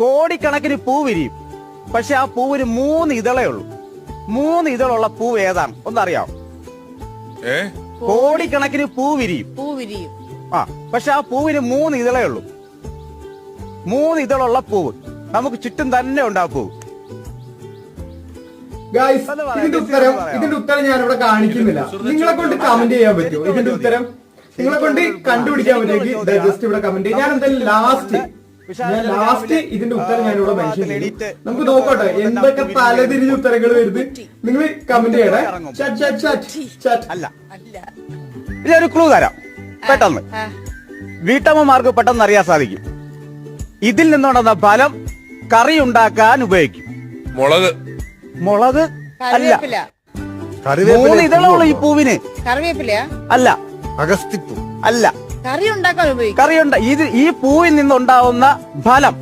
കോടിക്കണക്കിന് പൂ വിരിയും പക്ഷെ ആ പൂവിന് മൂന്ന് ഇതളേ ഉള്ളൂ. മൂന്ന് ഇതളുള്ള പൂവ് ഏതാണ്? ഒന്നറിയാം കോടിക്കണക്കിന് പൂ വിരിയും പൂ വിരിയും ആ പക്ഷെ ആ പൂവിന് മൂന്ന് ഇതളേ ഉള്ളൂ. മൂന്ന് ഇതളുള്ള പൂവ്. നമുക്ക് ചുറ്റും തന്നെ ഉണ്ട് ആ പൂവ്. ഗായ്സ് ഇതിന്റെ ഉത്തരം ഇതിന്റെ ഉത്തരം ഞാൻ ഇവിടെ കാണിക്കുന്നില്ല നിങ്ങളെ കൊണ്ട് കമന്റ് ചെയ്യാൻ പറ്റുമോ ഇതിന്റെ ഉത്തരം നിങ്ങളെ കൊണ്ട് കണ്ടുപിടിക്കാൻ പറ്റുമെങ്കിൽ ജസ്റ്റ് ഇവിടെ കമന്റ് ചെയ്യും. ഞാൻ എന്തായാലും ലാസ്റ്റ് ഞാൻ ലാസ്റ്റ് ഇതിന്റെ ഉത്തരം ഞാൻ ഇവിടെ മെൻഷൻ നമുക്ക് നോക്കട്ടെ എന്തൊക്കെ തലതിരിഞ്ഞ ഉത്തരങ്ങൾ വരുന്നത്. നിങ്ങൾ കമന്റ് ചെയ്യണേ ചാറ്റ് ചാറ്റ് ചാറ്റ് ചാറ്റ് അല്ല. ഇതൊരു ക്ലൂ തരാം. പെട്ടെന്ന്. വീട്ടമ്മമാർക്ക് പെട്ടെന്ന് അറിയാൻ സാധിക്കും. ഇതിൽ നിന്നുണ്ടെന്ന ഫലം കറി ഉണ്ടാക്കാൻ ഉപയോഗിക്കും. മുളക്. മുളക്? അല്ല. കറിവേപ്പില. മൂന്ന് ഇതളുള്ള ഈ പൂവിന്. കറിവേപ്പില അല്ല. അഗസ്തിപ്പൂ അല്ല. കറി ഉണ്ടാക്കാൻ ഉപയോഗിക്കും ഉണ്ട് ഇത് ഈ പൂവിൽ നിന്നുണ്ടാവുന്ന ഫലം